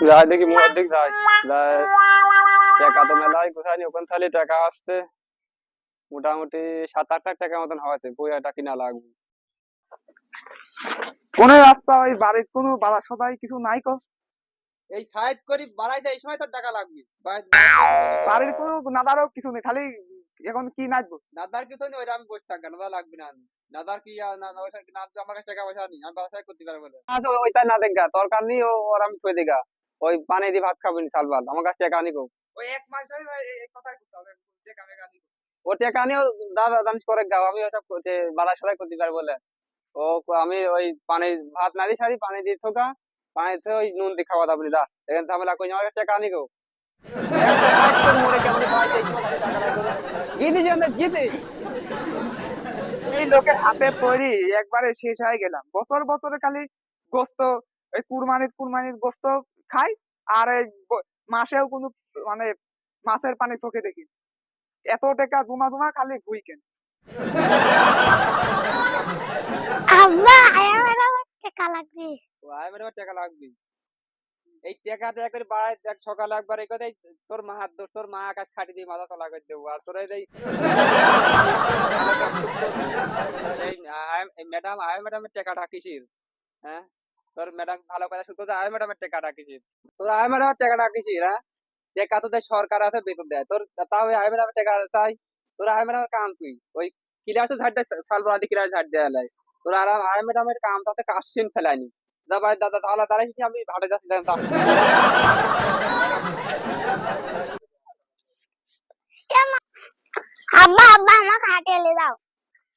যাই দেখি মোড়ের দিক যাই যাই টাকা তো মেলাই কোথায় নি ওখান তাহলে টাকা আসছে মোটামুটি সাত আট লাখ টাকা মতন হয়েছে বইয়াটা কিনা লাগবে কোন রাস্তা ওই বাড়ির কোনো বাড়া সবাই কিছু নাই কো এই সাইড করি বাড়াই দেয় এই সময় তোর টাকা লাগবে বাড়ির কোনো নাদারও কিছু নেই খালি এখন কি নাচবো নাদার কিছু নেই ওইটা আমি বসে থাকব নাদার লাগবে না নাদার কি না না আমার কাছে টাকা পয়সা নেই আমি ব্যবসা করতে পারব আচ্ছা ওইটা না দেখা দরকার নেই ও ওর আমি থই দেখা ওই পানি দিয়ে ভাত খাবেন সালবাল আমার কাছে টাকা ওই এক মাস ধরে এই করতে হবে টাকা ও টাকা দাদা দানিশ করে গাও আমি করতে বাড়া সদাই করতে পারব বলে। ও আমি ওই পানি ভাত নাড়ি ছাড়ি পানি দিয়ে থাকা পানিতে ওই নুন দিয়ে খাওয়া দাবনি দা এখানে ঝামেলা কই আমার কাছে টাকা আনি গো একটা কাজ করে মরে কেমন পাই যাই তোমার কাছে টাকা লাগবে গিদি জানে গিদি এই লোকের হাতে পড়ি একবারে শেষ হয়ে গেলাম। বছর বছরে খালি গোস্ত এই কুরবানির কুরবানির গোস্ত খাই আর এই মাসেও কোনো মানে মাছের পানি চোখে দেখি এত টাকা জমা জমা খালি ভুই কেন। আব্বা টাকা লাগবে। ও টাকা লাগবে এই টাকাটা একবার বাড়াই দেখ সকালে একবার এই কথাই তোর মা হাত দোষ তোর মা খাটি দিয়ে মাথা তলা করে দেবো আর তোর এই এই ম্যাডাম আয় ম্যাডামের টাকাটা কিসির? হ্যাঁ? তোর ম্যাডাম ভালো কথা শুধু আয় ম্যাডামের টাকাটা কিসির তোর আয় ম্যাডামের টাকাটা কিসির হ্যাঁ? টাকা তো সরকার আছে, বেতন দেয়। তোর, তাও আয় ম্যাডামের টাকা চাই, তোর আয় ম্যাডামের কাম তুই ওই কিলার তো ঝাড় দেয়, সাল বাদি কিলার ঝাড় দেয় লাই। তোর আর আয় ম্যাডামের কাম তাতে কাশিন ফেলায়নি দাদা দাদা, তাহলে দাঁড়াই আমি ভাটে যাচ্ছিলাম তা? আব্বা আব্বা, আমাকে হাটে এলে দাও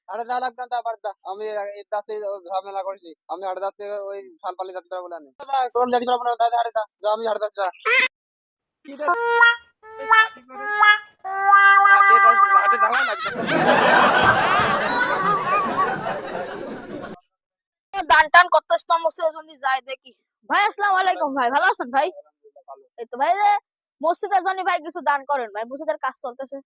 আরে দা লাগবে না আবার আমি এই দাতে ঝামেলা করেছি। আমি হাটে যাচ্ছে ওই সালপালি যেতে পারব না কোন যেতে পারব না? দাদা হাটে দা আমি হাটে যাচ্ছি যা। হাটে যাওয়া লাগবে দান টান যাই দেখি। ভাই আসসালামু আলাইকুম ভাই। ভালো আছেন ভাই? এই তো ভাই মসজিদের জন্য ভাই কিছু দান করেন ভাই মসজিদের কাজ চলতেছে।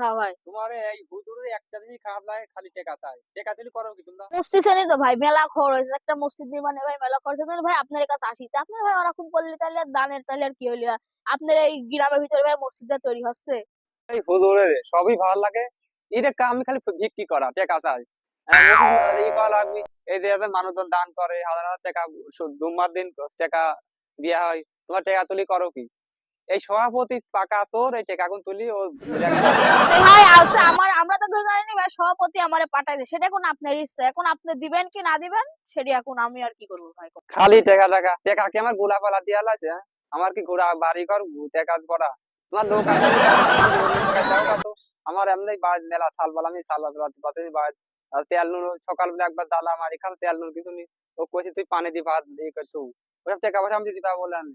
হ্যাঁ ভাই। তোমার এই হুজুরের একটা জিনিস লাগে খালি টেকা চাই টেকা দিলে করো কি তোমরা? মসজিদ শ্রেণি তো ভাই মেলা খরচ একটা মসজিদ নির্মাণে ভাই মেলা খরচ ভাই আপনার কাছে আসি। তা আপনার ভাই ওরকম করলে তাহলে দানের তাহলে আর কি হইল? আপনার এই গ্রামের ভিতরে ভাই মসজিদটা তৈরি হচ্ছে। এই হুজুরের সবই ভালো লাগে। এটা কাম আমি খালি বিক্রি করা টাকা চাই। করা লাগবে এই যে মানুষজন দান করে হাজার হাজার টাকা জুম্মার দিন টাকা দেওয়া হয়। তোমার টাকা তুলি করো কি? এই সভাপতি পাকা তোর এই টাকা গুন তুলি ও ভাই আছে আমার আমরা তো জানি ভাই সভাপতি আমারে পাঠাই দেয় সেটা এখন আপনার ইচ্ছা। এখন আপনি দিবেন কি না দিবেন সেটা এখন আমি আর কি করব ভাই? খালি টাকা টাকা। টাকা কি আমার গোলা পালা দিয়া লাগছে হ্যাঁ? আমার কি ঘোড়া বাড়ি ঘর টাকা করা তোমার লোক আছে। আমার এমনি মেলা সাল বলা আমি সাল আর তেল নুন সকালবেলা একবার দালা মারি খাম তেল নুন কিছু নি। ও কইছে তুই পানি দি ভাত দিয়ে করছ ওসব টাকা পয়সা আমি দিতে পারব বলে আমি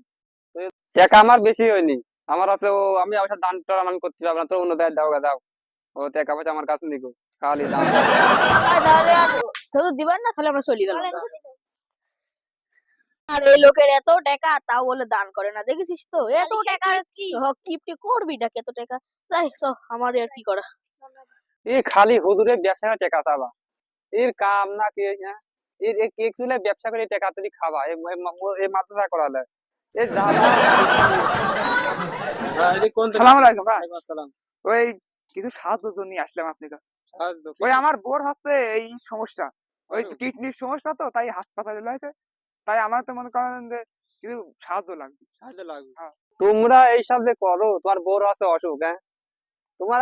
টাকা আমার বেশি হয়নি। আমার আছে ও আমি অবশ্য দান টান আমি করতে পারব না। তো অন্য দেয় দাও দাও। ও টাকা পয়সা আমার কাছে নিকো খালি দাম তাহলে দিবেন না তাহলে আমরা চলে গেলাম। আর এই লোকের এত টাকা তাও বলে দান করে না। দেখেছিস তো? এত টাকা কিপটি করবি না এত টাকা? যাই সব আমার আর কি করা? এ খালি হুদুরে ব্যবসা করে টাকা চাবা এর কাম না কি হ্যাঁ? এর এ কেক তুলে ব্যবসা করে টাকা তুলি খাবা। এ মাথা করালে। সালাম আলাইকুম ওই কিছু সাহায্যের জন্য আসলাম ওই আমার বোর হচ্ছে এই সমস্যা। ওই কিডনির সমস্যা তো তাই হাসপাতালে লয়েছে তাই আমার তো মনে করেন যে কিছু সাহায্য লাগবে। সাহায্য লাগবে। তোমরা এইসব যে করো তোমার বোর আছে অসুখ হ্যাঁ? তোমার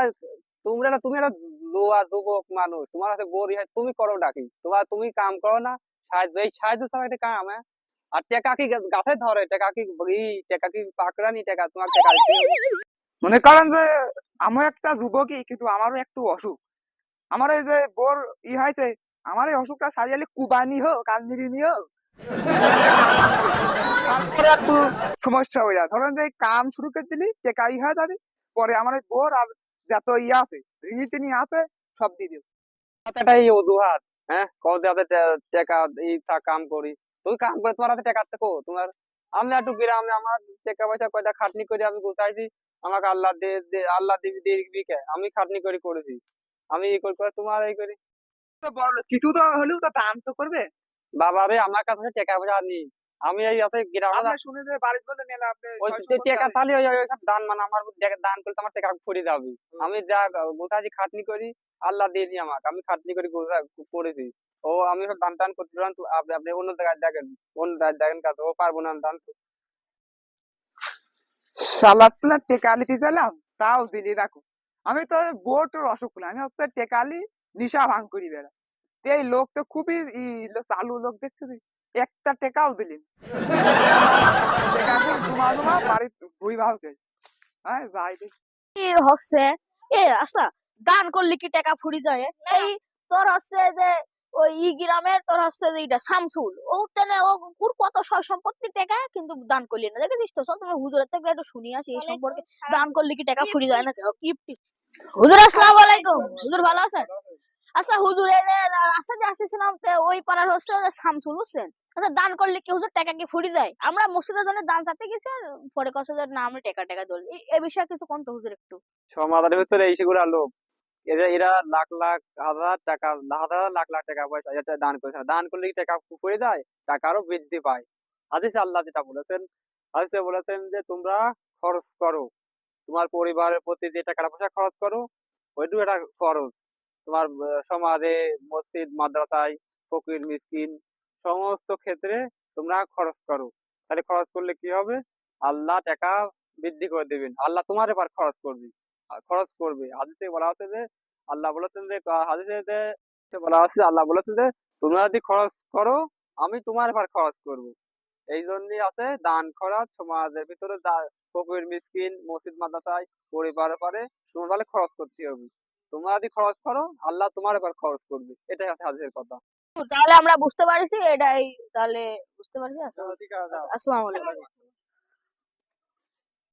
তোমরা না তুমি একটা লোয়া যুবক মানুষ। তোমার আছে বোর তুমি করো ডাকি তোমার তুমি কাম করো না। সাহায্য এই সাহায্য ছাড়া একটা কাম হ্যাঁ? আর টেকা কি গাছে ধরে? টেকা কি ই টেকা কি পাকড়া নি টেকা তোমার টেকা মনে করেন যে আমি একটা যুবকই, কিন্তু আমারও একটু অসুখ। আমার এই যে বোর ই হয়েছে, আমার এই অসুখটা সারিয়ালে কুবানি হোক কালমিরিনি হোক। তারপরে একটু সমস্যা হয়ে যায় ধরেন যে কাম শুরু করে দিলি, টেকা ই হয়ে যাবে। পরে আমার এই বোর আর যত ই আছে, ঋণী টিনি আছে, সব দিয়ে একটা এই অজুহাত হ্যাঁ? টে- টাকা এই কাম করি। তুমি কাম করে তোমার হাতে টাকা থাকো। তোমার আমি একটু গ্রামে আমার টাকা পয়সা কয়টা খাটনি করে আমি গোছাইছি। আমাকে আল্লাহ দে আল্লাহ দিবি দিবি কে? আমি খাটনি করে করেছি। আমি এই করে তোমার এই করি। তো বড় কিছু তো হলেও তো দান তো করবে। বাবা রে আমার কাছে টাকা পয়সা নেই। আমি এই আছে গ্রামে শুনে যে বাড়িতে বলে মেলা আপনি ওই টাকা। তাহলে ওই ওই দান মানে আমার দান করলে আমার টাকা ফুরি যাবে। আমি যা গোছাছি খাটনি করি আল্লাহ দিয়ে দিই আমাকে। আমি খাটনি করি গোছা করেছি। ও আমি সব দান টান করতে পারেন আপনি আপনি অন্য জায়গায় দেখেন অন্য জায়গায় দেখেন কাজ ও পারব না দান। শালা তুলা তাও দিলি রাখো আমি তো বোট অসুখ আমি হচ্ছে টেকালি নিশা ভাঙ করি বেড়া এই লোক তো খুবই চালু লোক দেখতেছি একটা টেকাও দিলি না। টেকা দিয়ে জমা জমা বাড়ি ভুই ভাব হ্যাঁ যাই দেখি। কি হচ্ছে এ আচ্ছা দান করলে কি টাকা ফুরি যায় এই তোর হচ্ছে যে ওই ই গ্রামের তোর হচ্ছে যে এটা শামসুল। ও তেনে ও ওর কত সয় সম্পত্তি টাকা কিন্তু দান করলি না। দেখেছিস তো? সব তোমার হুজুরের থেকে একটু শুনি আসি। এই সম্পর্কে দান করলে কি টাকা ফুরি যায় না কি হুজুর আসসালামু আলাইকুম। হুজুর ভালো আছেন? আচ্ছা হুজুর এই যে রাস্তা দিয়ে আসছিলাম তো ওই পাড়ার হচ্ছে যে শামসুল বুঝছেন? আচ্ছা দান করলে কি হুজুর টাকা কি ফুরি দেয় আমরা মসজিদের জন্য দান চাতে গেছি আর পরে কছে যে না আমি টাকা টাকা দল এই বিষয়ে কিছু কোন তো হুজুর একটু। সমাজের ভিতরে এই সেগুলা লোক এরা লাখ লাখ হাজার টাকা হাজার, লাখ লাখ টাকা পয়সা এটা দান করেছে দান করলে কি টাকা করে দেয় টাকা আরও বৃদ্ধি পায়। হাদিসে আল্লাহ যেটা বলেছেন, হাদিসে বলেছেন যে, তোমরা খরচ করো। তোমার পরিবারের প্রতি যে টাকা পয়সা খরচ করো, ওইটুকু একটা খরচ। তোমার সমাজে মসজিদ, মাদ্রাসায়, ফকির, মিসকিন, সমস্ত ক্ষেত্রে তোমরা খরচ করো। তাহলে খরচ করলে কি হবে? আল্লাহ টাকা বৃদ্ধি করে দিবেন। আল্লাহ তোমার এবার খরচ করবে। খরচ করবে। হাদিসে বলা আছে যে আল্লাহ বলেছেন যে হাদিসে বলা আছে আল্লাহ বলেছেন যে তোমরা যদি খরচ করো আমি তোমার এবার খরচ করব। এই জন্যই আছে দান খরচ সমাজের ভিতরে ফকির মিসকিন মসজিদ মাদ্রাসায় পরিবারের পারে তোমার তাহলে খরচ করতে হবে। তোমরা যদি খরচ করো আল্লাহ তোমার এবার খরচ করবে। এটাই আছে হাদিসের কথা। তাহলে আমরা বুঝতে পারছি এটাই তাহলে বুঝতে পারছি। আচ্ছা ঠিক আসসালামু আলাইকুম।